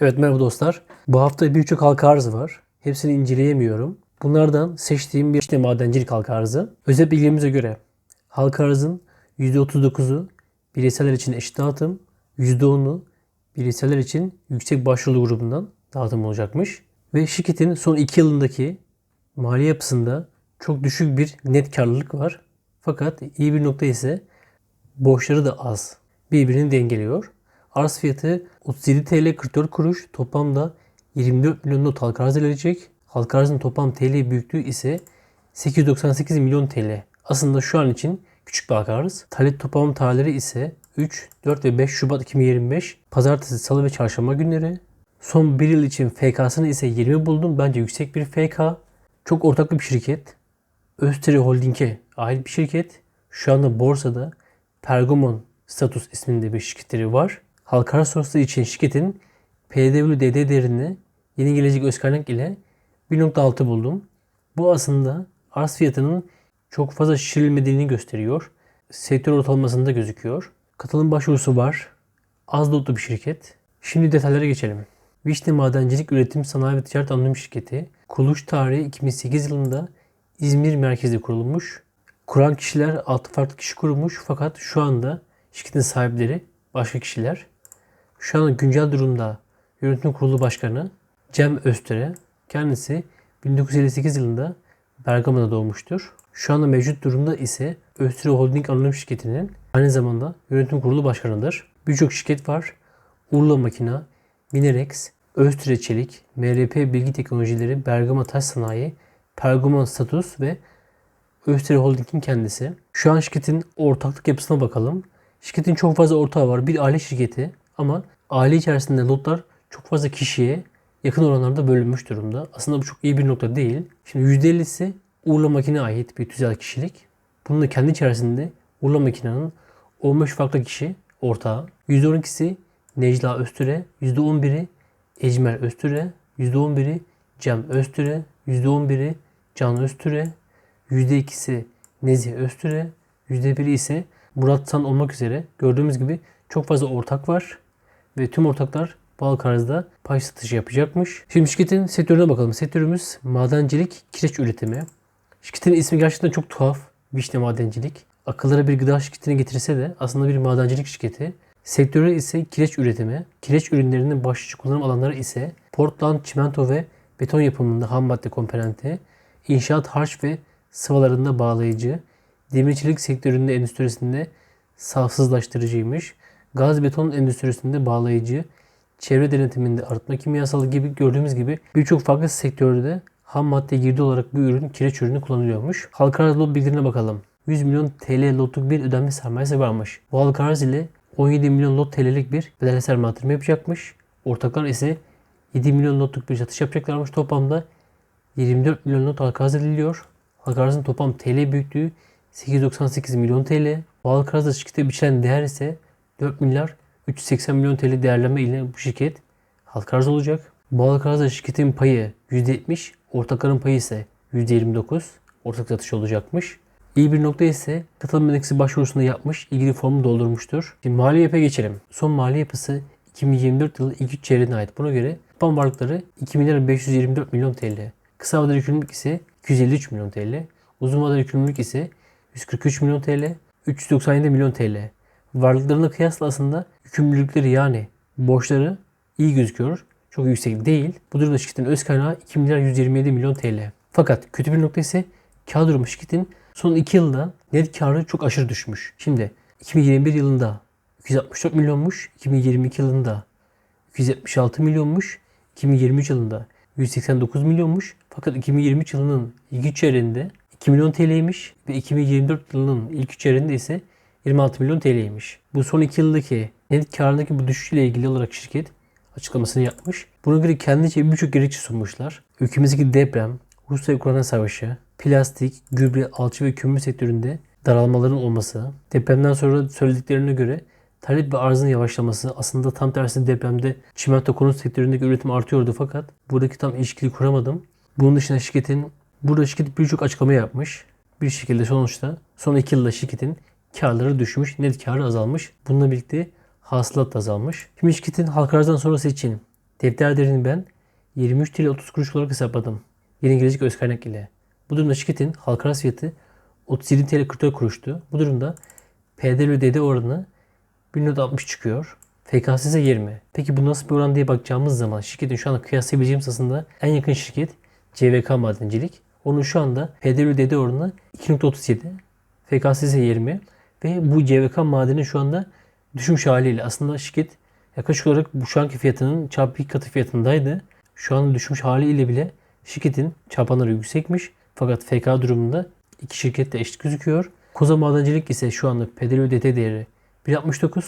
Evet merhaba dostlar. Bu hafta birçok halka arz var. Hepsini inceleyemiyorum. Bunlardan seçtiğim bir işte madencilik halka arzı. Özel bilgimize göre halka arzın %39'u bireyseller için eşit dağıtım, %10'u bireyseller için yüksek başvuru grubundan dağıtım olacakmış. Ve şirketin son 2 yılındaki mali yapısında çok düşük bir net karlılık var. Fakat iyi bir nokta ise borçları da az. Birbirini dengeliyor. Arz fiyatı 37 TL 44 kuruş. Toplamda 24 milyon not halka arz edilecek. Halka arzın toplam TL büyüklüğü ise 898 milyon TL. Aslında şu an için küçük bir halka arz. Talep toplam tarihleri ise 3, 4 ve 5 Şubat 2025. Pazartesi, salı ve çarşamba günleri. Son bir yıl için FK'sını ise 20 buldum. Bence yüksek bir FK. Çok ortaklı bir şirket. Österi Holding'e ait bir şirket. Şu anda borsada Pergamon Status isminde bir şirketleri var. Halka arz için şirketin PWDD değerini yeni gelecek öz kaynak ile 1.6 buldum. Bu aslında arz fiyatının çok fazla şişirilmediğini gösteriyor. Sektör ortalamasında gözüküyor. Katılım başvurusu var. Az lotlu bir şirket. Şimdi detaylara geçelim. Vişne Madencilik Üretim Sanayi ve Ticaret Anonim Şirketi kuruluş tarihi 2008 yılında İzmir merkezde kurulmuş. Kuran kişiler 6 farklı kişi kurmuş fakat şu anda şirketin sahipleri başka kişiler. Şu an güncel durumda yönetim kurulu başkanı Cem Öztürk'e kendisi 1958 yılında Bergama'da doğmuştur. Şu anda mevcut durumda ise Öztürk Holding Anonim Şirketi'nin aynı zamanda yönetim kurulu başkanıdır. Birçok şirket var. Urla Makina, Minerex, Öztürk Çelik, MRP Bilgi Teknolojileri, Bergama Taş Sanayi, Pergamon Status ve Öztürk Holding'in kendisi. Şu an şirketin ortaklık yapısına bakalım. Şirketin çok fazla ortağı var. Bir aile şirketi ama aile içerisinde lotlar çok fazla kişiye yakın oranlarda bölünmüş durumda. Aslında bu çok iyi bir nokta değil. Şimdi %50'si Urla Makine ait bir tüzel kişilik. Bunun da kendi içerisinde Urla Makine'nin 15 farklı kişi ortağı. %12'si Necla Öztürk'e, %11'i Ecmer Öztürk'e, %11'i Cem Öztürk'e, %11'i Can Öztürk'e, %2'si Nezih Öztürk'e, %1'i ise Murat San olmak üzere gördüğümüz gibi çok fazla ortak var ve tüm ortaklar Balkarz'da pay satışı yapacakmış. Şimdi şirketin sektörüne bakalım. Sektörümüz madencilik, kireç üretimi. Şirketin ismi gerçekten çok tuhaf. Vişne Madencilik. Akıllara bir gıda şirketine getirse de aslında bir madencilik şirketi. Sektörü ise kireç üretimi. Kireç ürünlerinin başlıca kullanım alanları ise Portland, çimento ve beton yapımında ham madde komponenti, inşaat harç ve sıvalarında bağlayıcı, demircilik sektöründe endüstrisinde safsızlaştırıcıymış, gaz beton endüstrisinde bağlayıcı, çevre denetiminde arıtma kimyasalı gibi gördüğümüz gibi birçok farklı sektörde ham madde girdi olarak bu ürün kireç ürünü kullanılıyormuş. Halka arz lot bildirine bakalım. 100 milyon TL lotluk bir ödenme sermayesi varmış. Bu halka arz ile 17 milyon lot TL'lik bir bedel sermaye yatırımı yapacakmış. Ortaklar ise 7 milyon lotluk bir satış yapacaklarmış. Toplamda 24 milyon lot halka arz ediliyor. Halka arzın toplam TL büyüklüğü 898 milyon TL. Bu halka arzda şirkete biçilen değer ise 4 milyar 380 milyon TL değerleme ile bu şirket halka arz olacak. Bu halka arzda şirketin payı %70, ortakların payı ise %29 ortak satış olacakmış. İyi bir nokta ise katılım endeksi başvurusunu yapmış, ilgili formu doldurmuştur. Şimdi mali yapıya geçelim. Son mali yapısı 2024 yılı ilk 3 çeyreğine ait. Buna göre toplam varlıkları 2 milyar 524 milyon TL. Kısa vadeli yükümlülük ise 253 milyon TL. Uzun vadeli yükümlülük ise 143 milyon TL. 397 milyon TL. Varlıklarına kıyasla aslında yükümlülükleri yani borçları iyi gözüküyor. Çok yüksek değil. Bu durumda şirketin öz kaynağı 2 milyar 127 milyon TL. Fakat kötü bir nokta ise kar durumu şirketin son 2 yılda net karı çok aşırı düşmüş. Şimdi 2021 yılında 264 milyonmuş, 2022 yılında 276 milyonmuş, 2023 yılında 189 milyonmuş. Fakat 2023 yılının ilk 3 çeyreğinde 2 milyon TL'ymiş ve 2024 yılının ilk 3 çeyreğinde ise 26 milyon TL'ymiş. Bu son 2 yıldaki net karındaki bu düşüşle ilgili olarak şirket açıklamasını yapmış. Buna göre kendince birçok gerekçe sunmuşlar. Ülkemizdeki deprem, Rusya-Ukrayna savaşı, plastik, gübre, alçı ve kömür sektöründe daralmaların olması, depremden sonra söylediklerine göre talep ve arzın yavaşlaması aslında tam tersi depremde çimento konut sektöründeki üretim artıyordu fakat buradaki tam ilişkili kuramadım. Bunun dışında şirketin burada şirket birçok açıklama yapmış. Bir şekilde sonuçta son 2 yılda şirketin karları düşmüş, net karı azalmış. Bununla birlikte hasılat da azalmış. Şimdi şirketin halka arzdan sonrası için Defter ben 23 TL 30 kuruş olarak hesapladım. Yeni gelecek öz kaynak ile. Bu durumda şirketin halka arz fiyatı 37 TL 44 kuruştu. Bu durumda PD ve DD oranı 1.60 çıkıyor. FKS ise 20. Peki bu nasıl bir oran diye bakacağımız zaman şirketin şu anda kıyaslayabileceğimiz aslında en yakın şirket CVK Madencilik. Onun şu anda PD ve DD oranı 2.37. FKS ise 20. Ve bu CVK madeni şu anda düşmüş haliyle aslında şirket yaklaşık olarak bu şu anki fiyatının çarpı katı fiyatındaydı. Şu an düşmüş haliyle bile şirketin çarpanları yüksekmiş. Fakat FK durumunda iki şirket de eşit gözüküyor. Koza Madencilik ise şu anda PDL-ÖDT değeri 1.69.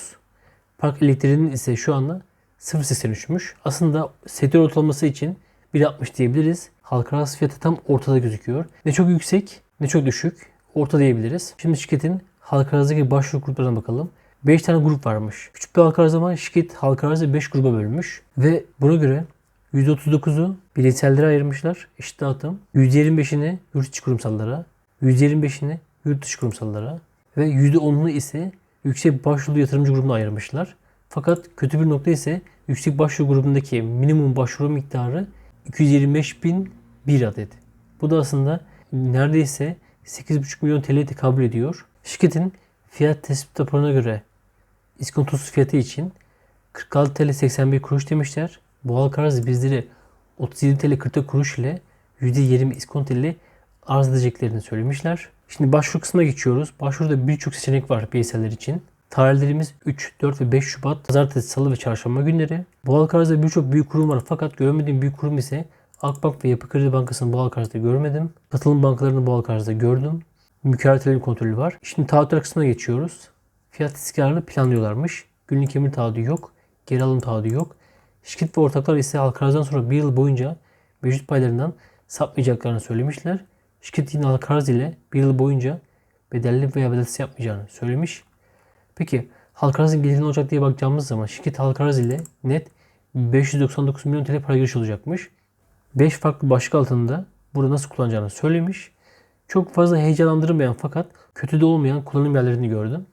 Park Elektriğinin ise şu anda 0.83'müş. Aslında sektör ortalaması için 1.60 diyebiliriz. Halka arz fiyatı tam ortada gözüküyor. Ne çok yüksek ne çok düşük. Orta diyebiliriz. Şimdi şirketin halka arzdaki başvuru gruplarına bakalım. 5 tane grup varmış. Küçük bir halka arz ama şirket halka arzı 5 gruba bölmüş. Ve buna göre %39'u bireysellere ayırmışlar. Eşit dağıtım. %25'ini yurt içi kurumsallara. %25'ini yurt dışı kurumsallara. Ve %10'unu ise yüksek başvuru yatırımcı grubuna ayırmışlar. Fakat kötü bir nokta ise yüksek başvuru grubundaki minimum başvuru miktarı 225.001 adet. Bu da aslında neredeyse 8,5 milyon TL'ye tekabül ediyor. Şirketin fiyat tespit raporuna göre iskontosuz fiyatı için 46 TL 81 kuruş demişler. Bu halka arz bizleri 37 TL 40 kuruş ile %20 iskonto ile arz edeceklerini söylemişler. Şimdi başvuru kısmına geçiyoruz. Başvuruda birçok seçenek var bireyseller için. Tarihlerimiz 3, 4 ve 5 Şubat, Pazartesi, Salı ve Çarşamba günleri. Bu halka arzda birçok büyük kurum var fakat görmediğim büyük kurum ise Akbank ve Yapı Kredi Bankası'nın bu halka arzda görmedim. Katılım bankalarının bu halka arzda gördüm. Mükerretelerin kontrolü var. Şimdi taahhütler kısmına geçiyoruz. Fiyat istikrarını planlıyorlarmış. Günlük emir taahhüdü yok. Geri alım taahhüdü yok. Şirket ve ortaklar ise halka arzdan sonra bir yıl boyunca mevcut paylarından sapmayacaklarını söylemişler. Şirket yine halka ile bir yıl boyunca bedelli veya bedelsiz yapmayacağını söylemiş. Peki halka arzın geliri ne olacak diye bakacağımız zaman şirket halka ile net 599 milyon TL para giriş olacakmış. 5 farklı başlık altında burada nasıl kullanacağını söylemiş. Çok fazla heyecanlandırmayan fakat kötü de olmayan kullanım yerlerini gördüm.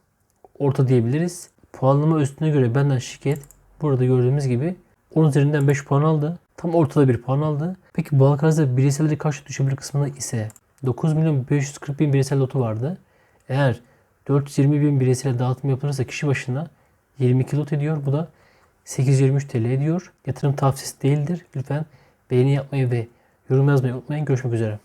Orta diyebiliriz. Puanlama üstüne göre benden şirket burada gördüğümüz gibi 10 üzerinden 5 puan aldı. Tam ortada bir puan aldı. Peki arzda bireyselleri kaç düşebilir kısmında ise 9 milyon 540 bin bireysel lotu vardı. Eğer 420 bin bireysel dağıtım yapılırsa kişi başına 22 lot ediyor. Bu da 823 TL ediyor. Yatırım tavsiyesi değildir. Lütfen beğeni yapmayı ve yorum yazmayı unutmayın. Görüşmek üzere.